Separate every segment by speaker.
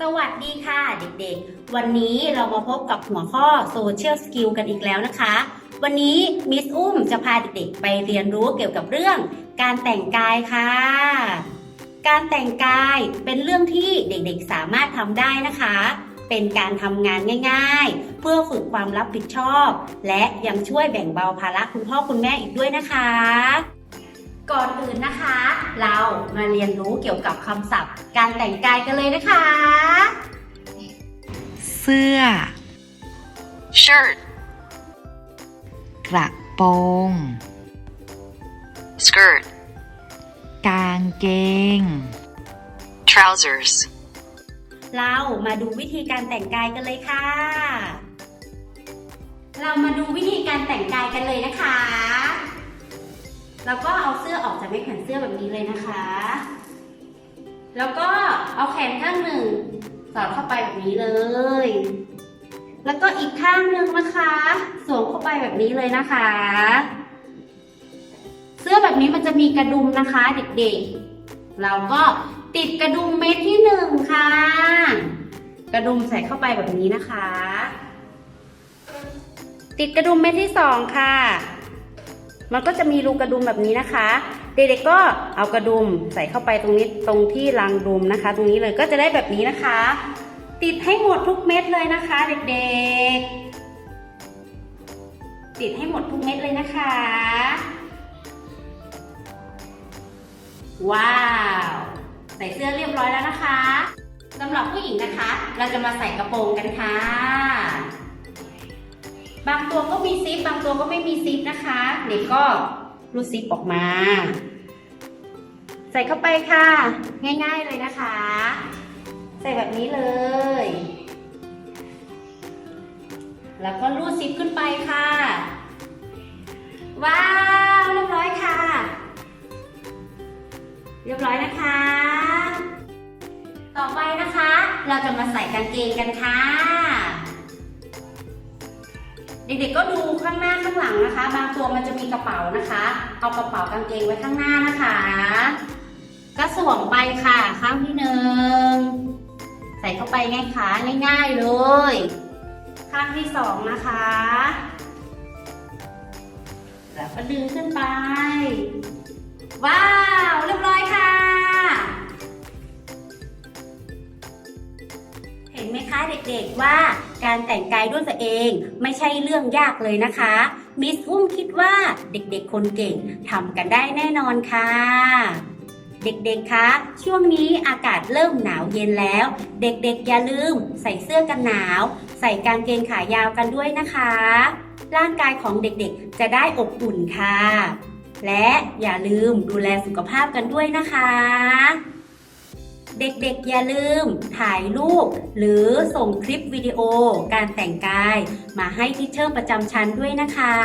Speaker 1: สวัสดีค่ะเด็กๆ วันนี้เรามาพบกับหัวข้อ Social Skill กันอีกแล้วนะคะ วันนี้มิสอุ้มจะพาเด็กๆ ไปเรียนรู้เกี่ยวกับเรื่อง การแต่งกายค่ะ การแต่งกายเป็นเรื่องที่เด็กๆ สามารถทำได้นะคะ เป็นการทำงานง่ายๆ เพื่อฝึกความรับผิดชอบ และยังช่วยแบ่งเบาภาระคุณพ่อคุณแม่อีกด้วยนะคะ ก่อนอื่นนะคะ เรามาเรียนรู้เกี่ยวกับคำศัพท์ การแต่งกายกันเลยนะคะ
Speaker 2: เสื้อ
Speaker 3: shirt,
Speaker 2: กระโปรง
Speaker 3: skirt,
Speaker 2: กางเกง
Speaker 3: trousers,
Speaker 1: เรามาดูวิธีการแต่งกายกันเลยค่ะ เรามาดูวิธีการแต่งกายกันเลยนะคะ แล้วก็เอาเสื้อออกจากแม่แขวนเสื้อแบบนี้เลยนะคะ แล้วก็เอาแขนข้างหนึ่งสอดเข้าไปแบบนี้เลย แล้วก็อีกข้างหนึ่งนะคะสวมเข้าไปแบบนี้เลยนะคะ เสื้อแบบนี้มันจะมีกระดุมนะคะเด็กๆ เราก็ติดกระดุมเม็ดที่หนึ่งค่ะ กระดุมใส่เข้าไปแบบนี้นะคะ ติดกระดุมเม็ดที่สองค่ะ มันก็จะมีรูกระดุมแบบนี้นะคะ เด็กๆก็เอากระดุมใส่เข้าไปตรงนี้ตรงที่รางดุมนะคะ ตรงนี้เลยก็จะได้แบบนี้นะคะ ติดให้หมดทุกเม็ดเลยนะคะ เด็กๆ ติดให้หมดทุกเม็ดเลยนะคะ ว้าว ใส่เสื้อเรียบร้อยแล้วนะคะสำหรับผู้หญิงนะคะ เราจะมาใส่กระโปรงกันค่ะ บางตัวก็มีซิปบางตัวก็ไม่มีซิปนะคะ เด็กก็รูดซิปออกมา ใส่เข้าไปค่ะ ง่ายๆเลยนะคะ ใส่แบบนี้เลย แล้วก็รูดซิปขึ้นไปค่ะ ว้าวเรียบร้อยค่ะ เรียบร้อยนะคะ ต่อไปนะคะ เราจะมาใส่กางเกงกันค่ะ เด็กๆก็ดูข้างหน้าข้างหลังนะคะ บางตัวมันจะมีกระเป๋านะคะ เอากระเป๋ากางเกงไว้ข้างหน้านะคะก็สวมไปค่ะข้างที่หนึ่งใส่เข้าไปง่ายขาง่ายๆเลย ข้างที่สองนะคะ แล้วก็ดึงขึ้นไป ว้าว เรียบร้อย เห็นไหมคะเด็กๆว่าการแต่งกายด้วยตัวเองไม่ใช่เรื่องยากเลยนะคะ มิสอุ้มคิดว่าเด็กๆคนเก่งทำกันได้แน่นอนค่ะ เด็กๆ คะ ช่วงนี้อากาศเริ่มหนาวเย็นแล้ว เด็กๆ อย่าลืม ใส่เสื้อกันหนาว ใส่กางเกงขายาวกันด้วยนะคะ ร่างกายของเด็กๆ จะได้อบอุ่นค่ะ และอย่าลืมดูแลสุขภาพกันด้วยนะคะ เด็กๆอย่าลืม ถ่ายรูป หรือส่งคลิปวิดีโอ การแต่งกาย มาให้ทิเชอร์ประจำชั้นด้วยนะคะ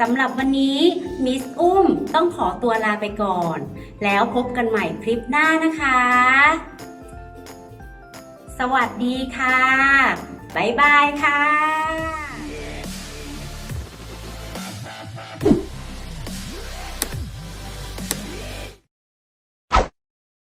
Speaker 1: สำหรับวันนี้มิสอุ้มต้องขอตัวลาไปก่อน แล้วพบกันใหม่คลิปหน้านะคะ สวัสดีค่ะ บ๊ายบายค่ะ